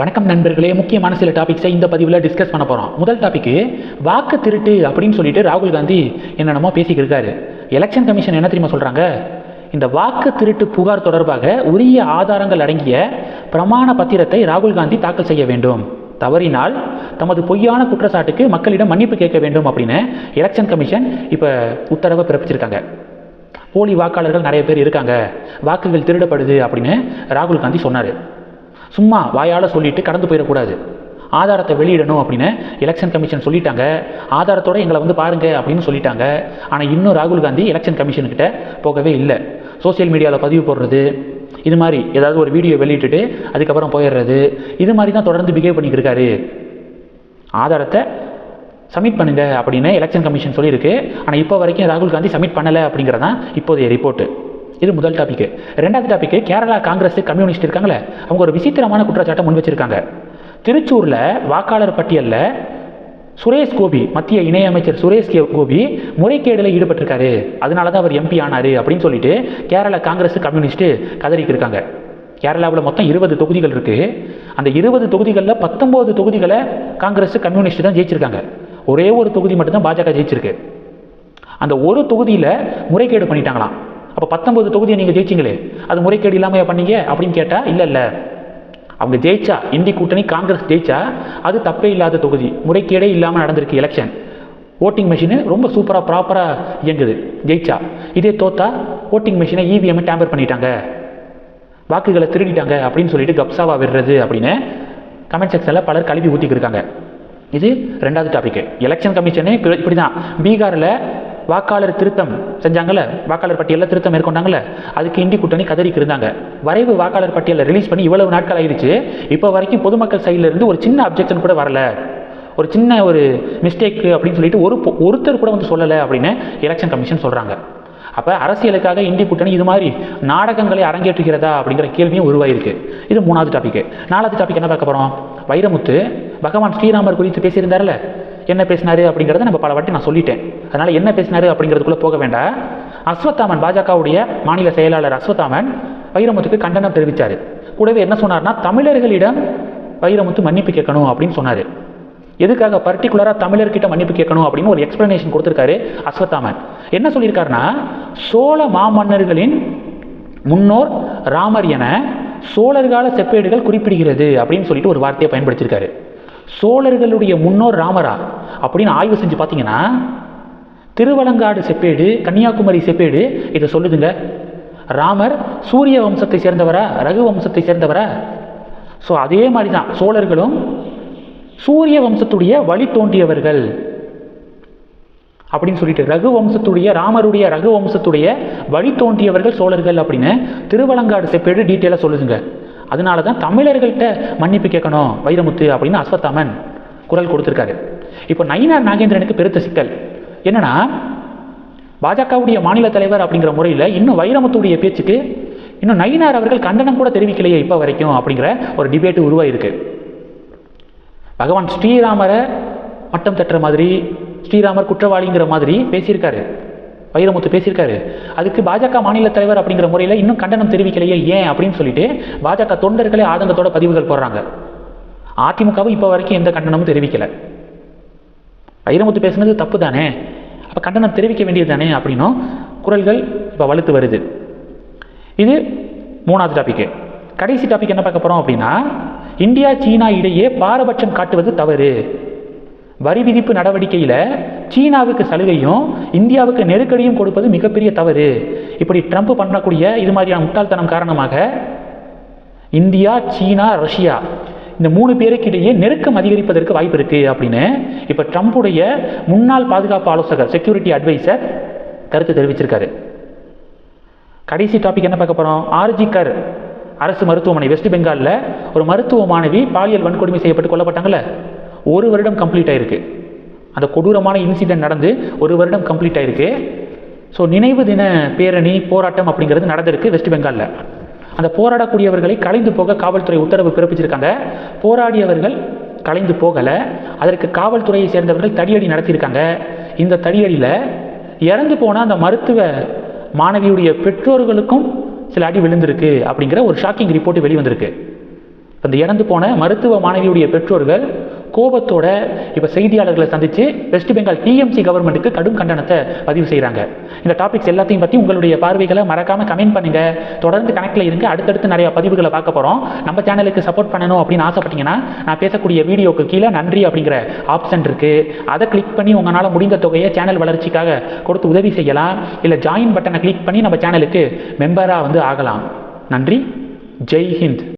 வணக்கம் நண்பர்களே முக்கியமான சில டாபிக்ஸை இந்த பதிவில் டிஸ்கஸ் பண்ண போகிறோம் முதல் டாபிக்கு வாக்கு திருட்டு அப்படின்னு சொல்லிட்டு ராகுல் காந்தி என்னென்னமோ பேசிக்கிட்டு இருக்காரு. எலெக்ஷன் கமிஷன் என்ன தெரியுமா சொல்கிறாங்க இந்த வாக்கு திருட்டு புகார் தொடர்பாக உரிய ஆதாரங்கள் அடங்கிய பிரமாண பத்திரத்தை ராகுல் காந்தி தாக்கல் செய்ய வேண்டும். தவறினால் தமது பொய்யான குற்றச்சாட்டுக்கு மக்களிடம் மன்னிப்பு கேட்க வேண்டும் அப்படின்னு எலெக்ஷன் கமிஷன் இப்போ உத்தரவை பிறப்பிச்சிருக்காங்க. போலி வாக்காளர்கள் நிறைய பேர் இருக்காங்க. வாக்குகள் திருடப்படுது அப்படின்னு ராகுல் காந்தி சொன்னார். சும்மா வாயால் சொல்லிட்டு கடந்து போயிடக்கூடாது. ஆதாரத்தை வெளியிடணும் அப்படின்னு எலெக்ஷன் கமிஷன் சொல்லிட்டாங்க. ஆதாரத்தோட எங்களை வந்து பாருங்க அப்படின்னு சொல்லிட்டாங்க. ஆனால் இன்னும் ராகுல் காந்தி எலெக்ஷன் கமிஷன்கிட்ட போகவே இல்லை. சோஷியல் மீடியாவில் பதிவு போடுறது இது மாதிரி ஏதாவது ஒரு வீடியோ வெளியிட்டுட்டு அதுக்கப்புறம் போயிடுறது இது மாதிரி தான் தொடர்ந்து பிஹேவ் பண்ணிக்கிருக்காரு ஆதாரத்தை சப்மிட் பண்ணுங்க அப்படின்னு எலெக்ஷன் கமிஷன் சொல்லியிருக்கு. ஆனால் இப்போ வரைக்கும் ராகுல் காந்தி சப்மிட் பண்ணலை அப்படிங்கிறதான் இப்போதைய ரிப்போர்ட்டு இது முதல் டாபிக் ரெண்டாவது டாபிக் கேரளா காங்கிரஸ் கம்யூனிஸ்ட் இருக்காங்களே அவங்க ஒரு விசித்திரமான குற்றச்சாட்டை முன் வச்சிருக்காங்க. திருச்சூரில் வாக்காளர் பட்டியலில் சுரேஷ் கோபி மத்திய இணையமைச்சர் சுரேஷ் கே- கோபி முறைகேடில் ஈடுபட்டிருக்காரு. அதனால தான் அவர் எம்பி ஆனார் அப்படின்னு சொல்லிட்டு கேரளா காங்கிரஸ் கம்யூனிஸ்ட் கதறிக்கு இருக்காங்க. கேரளாவில் மொத்தம் இருபது தொகுதிகள் இருக்குது அந்த இருபது தொகுதிகளில் பத்தொம்போது தொகுதிகளை காங்கிரஸ் கம்யூனிஸ்ட் தான் ஜெயிச்சிருக்காங்க. ஒரே ஒரு தொகுதி மட்டும்தான் பாஜக ஜெயிச்சிருக்கு. அந்த ஒரு தொகுதியில் முறைகேடு பண்ணிட்டாங்களாம். அப்போ பத்தொம்பது தொகுதியை நீங்கள் ஜெயிச்சிங்களே அது முறைகேடு இல்லாமல் பண்ணீங்க அப்படின்னு கேட்டால் இல்லை இல்லை. அவங்க ஜெயிச்சா இந்தி கூட்டணி காங்கிரஸ் ஜெயிச்சா அது தப்பே இல்லாத தொகுதி. முறைகேடே இல்லாமல் நடந்திருக்கு எலெக்ஷன் ஓட்டிங் மிஷினு ரொம்ப சூப்பராக ப்ராப்பராக இயங்குது. ஜெயிச்சா. இதே தோத்தா ஓட்டிங் மிஷினை இவிஎம்மை டேம்பர் பண்ணிட்டாங்க. வாக்குகளை திருடிட்டாங்க அப்படின்னு சொல்லிட்டு கப்சாவா விடுறது அப்படின்னு கமெண்ட் செக்ஷனில் பலர் கழுவி ஊற்றிக்கிருக்காங்க இது ரெண்டாவது டாபிக் எலெக்ஷன் கமிஷனே இப்படி தான் பீகாரில் வாக்காளர் திருத்தம் செஞ்சாங்கல்ல? வாக்காளர் பட்டியலில் திருத்தம் மேற்கொண்டாங்கல்ல? அதுக்கு இண்டி கூட்டணி கதறிக்கு இருந்தாங்க வரைவு வாக்காளர் பட்டியலை ரிலீஸ் பண்ணி இவ்வளவு நாட்கள் ஆயிடுச்சு. இப்போ வரைக்கும் பொதுமக்கள் சைடில் இருந்து ஒரு சின்ன அப்ஜெக்ஷன் கூட வரல. ஒரு சின்ன ஒரு மிஸ்டேக் அப்படின்னு சொல்லிட்டு ஒரு பொ- ஒருத்தர் கூட வந்து சொல்லலை அப்படின்னு எலெக்ஷன் கமிஷன் சொல்கிறாங்க அப்போ அரசியலுக்காக இந்திய கூட்டணி இது மாதிரி நாடகங்களை அரங்கேற்றுகிறதா அப்படிங்கிற கேள்வியும் உருவாயிருக்கு. இது மூணாவது டாபிக் நாலாவது டாபிக் என்ன பார்க்க போகிறோம் வைரமுத்து பகவான் ஸ்ரீராமர் குறித்து பேசியிருந்தார்ல என்ன பேசினாரு அப்படிங்கிறத நம்ம பல வாட்டி நான் சொல்லிட்டேன். அதனால் என்ன பேசினாரு அப்படிங்கிறதுக்குள்ளே போக வேண்டாம். அஸ்வத்தாமன் பாஜகவுடைய மாநில செயலாளர் அஸ்வத்தாமன் வைரமுத்துக்கு கண்டனம் தெரிவித்தார் கூடவே என்ன சொன்னார்னா தமிழர்களிடம் வைரமுத்து மன்னிப்பு கேட்கணும் அப்படின்னு சொன்னார். எதுக்காக பர்டிகுலராக தமிழர்கிட்ட மன்னிப்பு கேட்கணும் அப்படின்னு ஒரு எக்ஸ்ப்ளனேஷன் கொடுத்துருக்காரு அஸ்வத்தாமன். என்ன சொல்லியிருக்காருன்னா சோழ மாமன்னர்களின் முன்னோர் ராமர் என சோழர்கால செப்பேடுகள் குறிப்பிடுகிறது அப்படின்னு சொல்லிட்டு ஒரு வார்த்தையை பயன்படுத்தியிருக்காரு. சோழர்களுடைய முன்னோர் ராமரா அப்படின்னு ஆய்வு செஞ்சு பார்த்தீங்கன்னா திருவலங்காடு செப்பேடு கன்னியாகுமரி செப்பேடு இதை சொல்லுதுங்க. ராமர் சூரிய வம்சத்தை சேர்ந்தவரா ரகு வம்சத்தை சேர்ந்தவரா? ஸோ அதே மாதிரி தான் சோழர்களும் சூரிய வம்சத்துடைய வழி தோன்றியவர்கள் அப்படின்னு சொல்லிட்டு ரகு வம்சத்துடைய ராமருடைய ரகு வம்சத்துடைய வழி தோன்றியவர்கள் சோழர்கள் அப்படின்னு திருவலங்காடு செப்பேடு டீட்டெயிலாக சொல்லுதுங்க. அதனால தான் தமிழர்கள்ட்ட மன்னிப்பு கேட்கணும் வைரமுத்து அப்படின்னு அஸ்வத்தாமன் குரல் கொடுத்துருக்காரு. இப்போ நயினார் நாகேந்திரனுக்கு பெருத்த சிக்கல். என்னன்னா பாஜகவுடைய மாநில தலைவர் அப்படிங்கிற முறையில் இன்னும் வைரமுத்துடைய பேச்சுக்கு இன்னும் நயினார் அவர்கள் கண்டனம் கூட தெரிவிக்கலையே இப்போ வரைக்கும் அப்படிங்கிற ஒரு டிபேட்டு உருவாயிருக்கு. பகவான் ஸ்ரீராமரை மட்டம் தட்டுற மாதிரி ஸ்ரீராமர் குற்றவாளிங்கிற மாதிரி பேசியிருக்காரு. வைரமுத்து பேசியிருக்காரு. அதுக்கு பாஜக மாநில தலைவர் அப்படிங்கிற முறையில் இன்னும் கண்டனம் தெரிவிக்கலையே ஏன் அப்படின்னு சொல்லிட்டு பாஜக தொண்டர்களே ஆதங்கத்தோட பதிவுகள் போடுறாங்க. அதிமுகவும் இப்போ வரைக்கும் எந்த கண்டனமும் தெரிவிக்கலை. வைரமுத்து பேசுனது தப்பு தானே? அப்போ கண்டனம் தெரிவிக்க வேண்டியது தானே அப்படின்னும் குரல்கள் இப்போ வலுத்து வருது. இது மூணாவது டாபிக்கு கடைசி டாபிக் என்ன பார்க்க போகிறோம் அப்படின்னா இந்தியா சீனா இடையே பாரபட்சம் காட்டுவது தவறு. வரி விதிப்பு நடவடிக்கையில் சீனாவுக்கு சலுகையும் இந்தியாவுக்கு நெருக்கடியும் கொடுப்பது மிகப்பெரிய தவறு. இப்படி ட்ரம்ப் பண்ணக்கூடிய இது மாதிரியான முட்டாள்தனம் காரணமாக இந்தியா சீனா ரஷ்யா இந்த மூணு பேருக்கிடையே நெருக்கம் அதிகரிப்பதற்கு வாய்ப்பு இருக்கு அப்படின்னு இப்போ ட்ரம்ப்புடைய முன்னாள் பாதுகாப்பு ஆலோசகர் செக்யூரிட்டி அட்வைசர் கருத்து தெரிவிச்சிருக்காரு. கடைசி டாபிக் என்ன பார்க்க போகிறோம் ஆர்ஜிகர் அரசு மருத்துவமனை வெஸ்ட் பெங்காலில் ஒரு மருத்துவ மாணவி பாலியல் வன்கொடுமை செய்யப்பட்டு கொல்லப்பட்டாங்களே ஒரு வருடம் கம்ப்ளீட் ஆயிருக்கு. அந்த கொடூரமான இன்சிடென்ட் நடந்து ஒரு வருடம் கம்ப்ளீட் ஆயிருக்கு. ஸோ நினைவு தின பேரணி போராட்டம் அப்படிங்கிறது நடந்திருக்கு வெஸ்ட் பெங்காலில் அந்த போராடக்கூடியவர்களை கலைந்து போக காவல்துறை உத்தரவு பிறப்பிச்சிருக்காங்க. போராடியவர்கள் கலைந்து போகலை. அதற்கு காவல்துறையை சேர்ந்தவர்கள் தடியடி நடத்தியிருக்காங்க. இந்த தடியடியில் இறந்து போன அந்த மருத்துவ மாணவியுடைய பெற்றோர்களுக்கும் சில அடி விழுந்திருக்கு அப்படிங்கிற ஒரு ஷாக்கிங் ரிப்போர்ட் வெளிவந்திருக்கு அந்த இறந்து போன மருத்துவ மாணவியுடைய பெற்றோர்கள் கோபத்தோட இப்போ செய்தியாளர்களை சந்தித்து வெஸ்ட் பெங்கால் டிஎம்சி கவர்மெண்ட்டுக்கு கடும் கண்டனத்தை பதிவு செய்கிறாங்க இந்த டாபிக்ஸ் எல்லாத்தையும் பற்றி உங்களுடைய பார்வைகளை மறக்காமல் கமெண்ட் பண்ணுங்கள் தொடர்ந்து கணக்கில் இருங்க. அடுத்தடுத்து நிறைய பதிவுகளை பார்க்க போகிறோம் நம்ம சேனலுக்கு சப்போர்ட் பண்ணணும் அப்படின்னு ஆசைப்பட்டீங்கன்னா நான் பேசக்கூடிய வீடியோக்கு கீழே நன்றி அப்படிங்கிற ஆப்ஷன் இருக்குது அதை கிளிக் பண்ணி உங்களால் முடிந்த தொகையை சேனல் வளர்ச்சிக்காக கொடுத்து உதவி செய்யலாம். இல்லை ஜாயின் பட்டனை கிளிக் பண்ணி நம்ம சேனலுக்கு மெம்பராக வந்து ஆகலாம். நன்றி. ஜெய் ஹிந்த்.